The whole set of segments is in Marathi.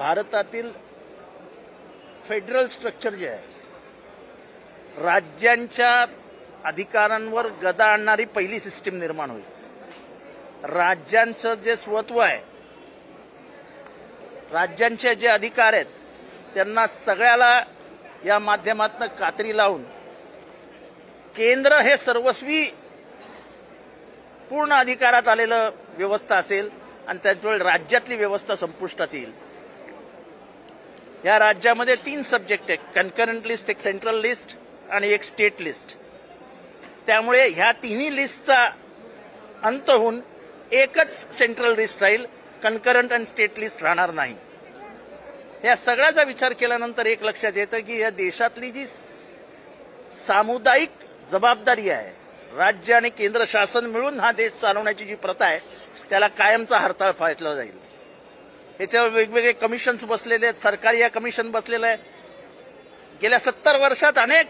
भारतातील फेडरल स्ट्रक्चर जे आहे राज्यांच्या अधिकारांवर गदा आणणारी पहिली सिस्टीम निर्माण होईल. राज्यांचं जे स्वत्व आहे राज्यांचे जे अधिकार आहेत त्यांना सगळ्याला या माध्यमातून कात्री लावून केंद्र हे सर्वस्वी पूर्ण अधिकारात आलेलं व्यवस्था असेल आणि त्याचवेळी राज्यातली व्यवस्था संपुष्टात येईल. या राज्यामध्ये तीन सब्जेक्ट आहेत. कन्करंट लिस्ट एक सेंट्रल लिस्ट आणि एक स्टेट लिस्ट त्यामुळे ह्या तिन्ही लिस्टचा अंत होऊन एकच सेंट्रल लिस्ट राहील. कन्करंट आणि स्टेट लिस्ट राहणार नाही. या सगळ्याचा विचार केल्यानंतर एक लक्षात येतं की या देशातली जी सामुदायिक जबाबदारी आहे राज्य आणि केंद्र शासन मिळून हा देश चालवण्याची जी प्रथा आहे त्याला कायमचा हरताळ फाटला जाईल. याच्यावर वेगवेगळे कमिशन्स बसलेले आहेत. सरकारी या कमिशन बसलेलं आहे. गेल्या सत्तर वर्षात अनेक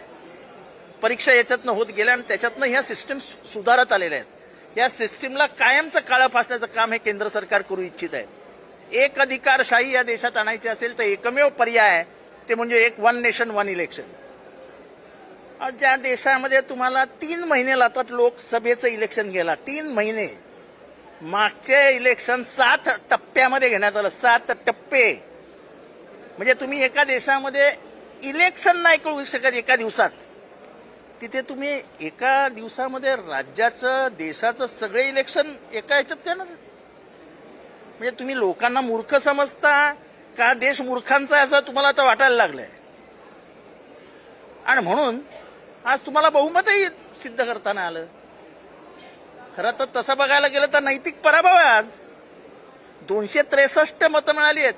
परीक्षा याच्यातनं होत गेल्या आणि त्याच्यातनं ह्या सिस्टीम सुधारत आलेल्या आहेत. या सिस्टीमला कायमचं काळं फासण्याचं काम हे केंद्र सरकार करू इच्छित आहे. एक अधिकारशाही या देशात आणायची असेल तर एकमेव पर्याय आहे. ते म्हणजे एक वन नेशन वन इलेक्शन ज्या देशामध्ये तुम्हाला तीन महिने लागतात लोकसभेचं इलेक्शन गेला तीन महिने. मागचे इलेक्शन सात टप्प्यामध्ये घेण्यात आलं. सात टप्पे. म्हणजे तुम्ही एका देशामध्ये इलेक्शन नाही करू शकत एका दिवसात. तिथे तुम्ही एका दिवसामध्ये राज्याचं देशाचं सगळे इलेक्शन एका ह्याच्यात काय ना म्हणजे तुम्ही लोकांना मूर्ख समजता का? देश मूर्खांचा असं तुम्हाला आता वाटायला लागलंय. आणि म्हणून आज तुम्हाला बहुमतही सिद्ध करताना आलं. खरं तर तसं बघायला गेलं तर नैतिक पराभव आहे आज. दोनशे त्रेसष्ट मतं मिळाली आहेत.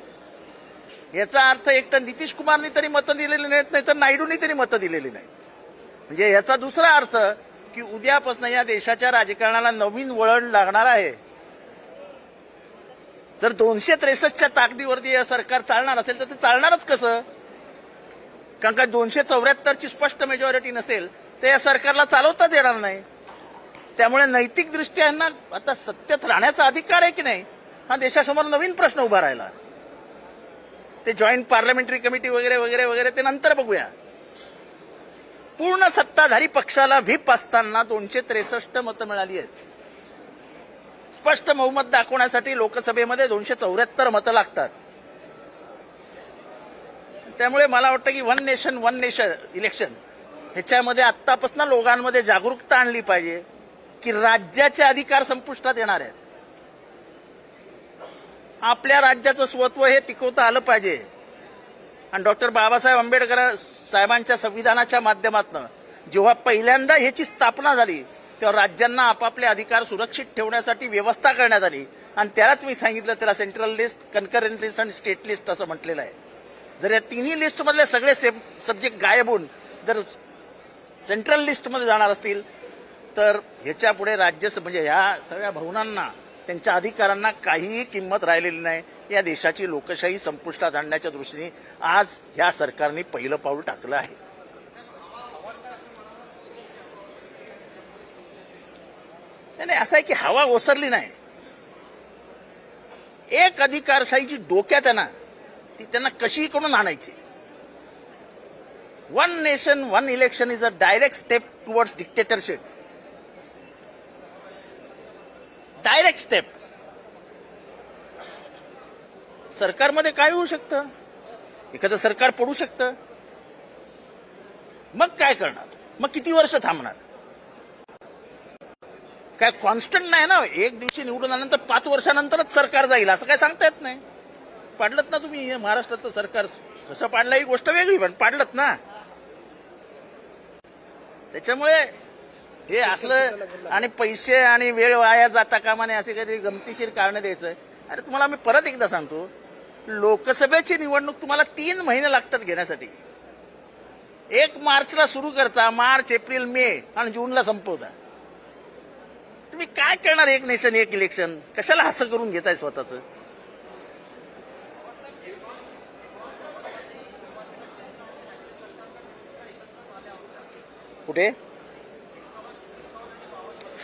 याचा अर्थ एक तर नितीश कुमारनी तरी मतं दिलेली नाहीत नाही तर नायडूंनी तरी मतं दिलेली नाहीत. म्हणजे याचा दुसरा अर्थ की उद्यापासून या देशाच्या राजकारणाला नवीन वळण लागणार आहे. जर दोनशे त्रेसष्टच्या ताकदीवरती हे सरकार चालणार असेल तर ते चालणारच कसं? कारण का दोनशे चौऱ्याहत्तरची स्पष्ट मेजॉरिटी नसेल तर या सरकारला चालवताच येणार नाही. त्यामुळे नैतिकदृष्ट्या यांना आता सत्तेत राहण्याचा अधिकार आहे की नाही हा देशासमोर नवीन प्रश्न उभा राहिला. ते जॉईंट पार्लमेंटरी कमिटी वगैरे वगैरे वगैरे ते नंतर बघूया. पूर्ण सत्ताधारी पक्षाला व्हीप असताना दोनशे त्रेसष्ट मतं मिळाली आहेत. स्पष्ट बहुमत दाखवण्यासाठी लोकसभेमध्ये दोनशे चौऱ्याहत्तर मतं लागतात. त्यामुळे मला वाटतं की one nation one nation election ह्याच्यामध्ये आत्तापासून लोकांमध्ये जागरूकता आणली पाहिजे. की राज्याचे अधिकार संपुष्टात येणार आहेत. आपल्या राज्याचं स्वत्व हे टिकवता आलं पाहिजे. आणि डॉक्टर बाबासाहेब आंबेडकर साहेबांच्या संविधानाच्या माध्यमातून जेव्हा पहिल्यांदा ह्याची स्थापना झाली तेव्हा राज्यांना आपापले अधिकार सुरक्षित ठेवण्यासाठी व्यवस्था करण्यात आली. आणि त्यालाच मी सांगितलं त्याला सेंट्रल लिस्ट कन्करंट लिस्ट आणि स्टेट लिस्ट असं म्हटलेलं आहे. जर या तिन्ही लिस्टमधले सगळे सब्जेक्ट गायब होऊन जर सेंट्रल लिस्टमध्ये जाणार असतील तर ह्याच्या पुढे राज्य म्हणजे ह्या सगळ्या भवनांना त्यांच्या अधिकारांना काहीही किंमत राहिलेली नाही. या देशाची लोकशाही संपुष्टात आणण्याच्या दृष्टीने आज ह्या सरकारने पहिलं पाऊल टाकलं आहे. नाही, असं आहे की हवा ओसरली नाही. एक अधिकारशाहीची डोक्यात आहे ना ती त्यांना कशी करून आणायची? One nation one election is a direct step towards dictatorship direct step. सरकारमध्ये काय होऊ शकतं? एखादं सरकार पडू शकतं? मग काय करणार? मग किती वर्ष थांबणार? काय कॉन्स्टंट नाही ना? एक दिवशी निवडून आल्यानंतर पाच वर्षानंतरच सरकार जाईल असं काय सांगता येत नाही. पाडलत ना तुम्ही? हे महाराष्ट्रातलं सरकार कसं पाडलं ही गोष्ट वेगळी पण पाडलत ना? त्याच्यामुळे हे असलं आणि पैसे आणि वेळ वाया जाता कामाने असे काहीतरी गमतीशीर कारण द्यायचं अरे तुम्हाला मी परत एकदा सांगतो लोकसभेची निवडणूक तुम्हाला तीन महिने लागतात घेण्यासाठी. एक मार्चला सुरू करता मार्च एप्रिल मे आणि जूनला संपवता. तुम्ही काय करणार एक नेशन एक इलेक्शन? कशाला असं करून घेताय स्वतःच? कुठे?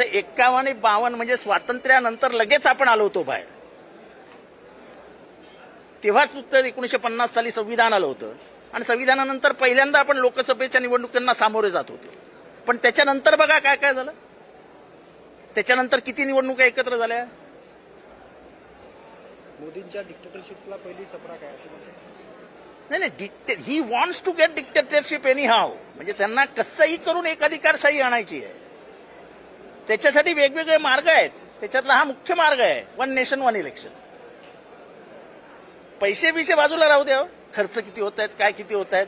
एक्कावन्न आणि बावन्न म्हणजे स्वातंत्र्यानंतर लगेच आपण आलो होतो बाहेर. तेव्हाच उत्तर एकोणीशे पन्नास साली संविधान आलं होतं. आणि संविधानानंतर पहिल्यांदा आपण लोकसभेच्या निवडणुकांना सामोरे जात होतो. पण त्याच्यानंतर बघा काय काय झालं? त्याच्यानंतर किती निवडणुका एकत्र झाल्या? मोदींच्या डिक्टेटरशिपला पहिली चपराक आहे अशी नाही नाही डिक्टे he wants to get dictatorship anyhow म्हणजे त्यांना कसंही करून एकाधिकारशाही आणायची आहे. त्याच्यासाठी वेगवेगळे मार्ग आहेत. त्याच्यातला हा मुख्य मार्ग आहे. वन नेशन वन इलेक्शन पैसे बिशे बाजूला राहू द्या हो. खर्च किती होत आहेत काय किती होत आहेत.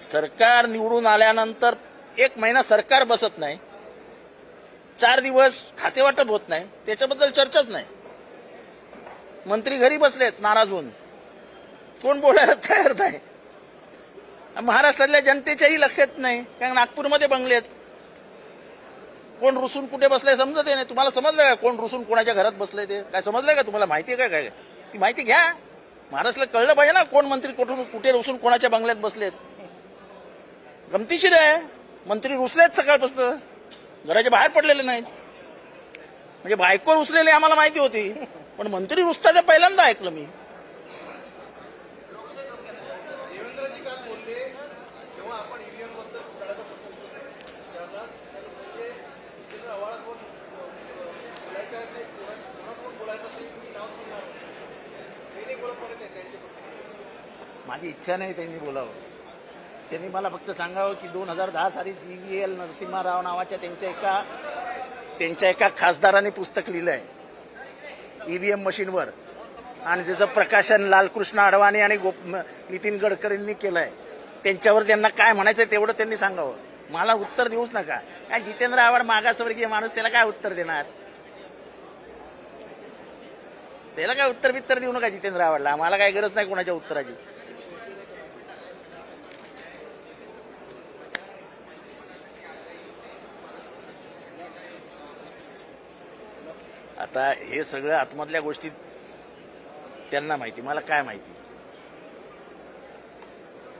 सरकार निवडून आल्यानंतर एक महिना सरकार बसत नाही. चार दिवस खातेवाटप होत नाही. त्याच्याबद्दल चर्चाच नाही. मंत्री घरी बसलेत नाराज होऊन. कोण बोलायला तयार नाही. महाराष्ट्रातल्या जनतेच्याही लक्षात नाही. कारण नागपूरमध्ये बंगलेत. कोण रुसून कुठे बसलंय समजत नाही. तुम्हाला समजलं का कोण रुसून कोणाच्या घरात बसलंय ते? काय समजलं का तुम्हाला? माहिती आहे का काय? ती माहिती घ्या. महाराष्ट्राला कळलं पाहिजे ना कोण मंत्री कुठून कुठे रुसून कोणाच्या बंगल्यात बसलेत. गमतीशीर आहे. मंत्री रुसलेत सकाळपासून. घराच्या बाहेर पडलेले नाहीत. म्हणजे बायको रुसलेले आम्हाला माहिती होती. पण मंत्री रुसता ते पहिल्यांदा ऐकलं मी देवेंद्रजी काल बोलले जेव्हा आपण ईव्हीएमबद्दल घोटाळ्याचा प्रश्न विचारला म्हणजे जितेंद्र आव्हाडासोबत बोलायच्या ते कोणा- कोणासोबत बोलायचं ते मी नाव सांगणार हे नाही बोलत म्हणत नाही त्यांच्या माझी इच्छा नाही त्यांनी बोलावं. त्यांनी मला फक्त सांगावं की दोन हजार दहा साली जी व्ही एल नरसिंहाराव नावाच्या त्यांच्या एका त्यांच्या एका खासदाराने पुस्तक लिहिलं आहे ईव्हीएम मशीनवर. आणि त्याचं प्रकाशन लालकृष्ण अडवाणी आणि गोप नितीन गडकरींनी केलं आहे त्यांच्यावर त्यांना काय म्हणायचं तेवढं त्यांनी सांगावं. मला उत्तर देऊच नका. काय जितेंद्र आव्हाड मागासवर्गीय माणूस त्याला काय उत्तर देणार? त्याला काय उत्तर बित्तर देऊ नका जितेंद्र आवडला. आम्हाला काय गरज नाही कोणाच्या उत्तराची. आता हे सगळं आतमधल्या गोष्टी त्यांना माहिती मला काय माहिती?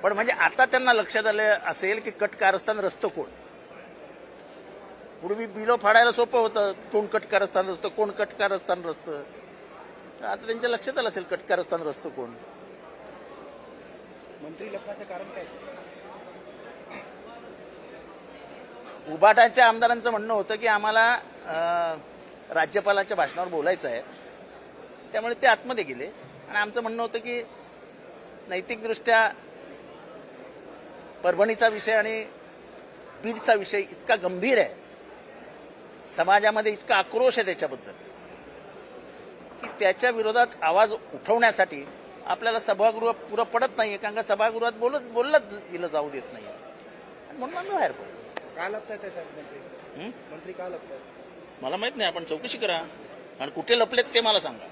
पण म्हणजे आता त्यांना लक्षात आलं असेल की कट कारस्थान रस्तं कोण? पूर्वी बिलो फाडायला सोपं होतं कोण कट कारस्थान रस्तं कोण कट कारस्थान रस्तं? आता त्यांच्या लक्षात आलं असेल कट कारस्थान रस्तं कोण? मंत्री लग्नाचं कारण काय उबाटाच्या आमदारांचं म्हणणं होतं की आम्हाला राज्यपालाच्या भाषणावर बोलायचं आहे. त्यामुळे ते आतमध्ये गेले. आणि आमचं म्हणणं होतं की नैतिकदृष्ट्या परभणीचा विषय आणि बीडचा विषय इतका गंभीर आहे. समाजामध्ये इतका आक्रोश आहे त्याच्याबद्दल. की त्याच्या विरोधात आवाज उठवण्यासाठी आपल्याला सभागृह पुरं पडत नाहीये कारण का सभागृहात बोलत बोललंच दिलं जाऊ देत नाही म्हणून आम्ही बाहेर पडलो. का लपताय ते साहेब मंत्री? मंत्री का लपतायत मला माहीत नाही आपण चौकशी करा. आणि कुठे लपलेत ते मला सांगा.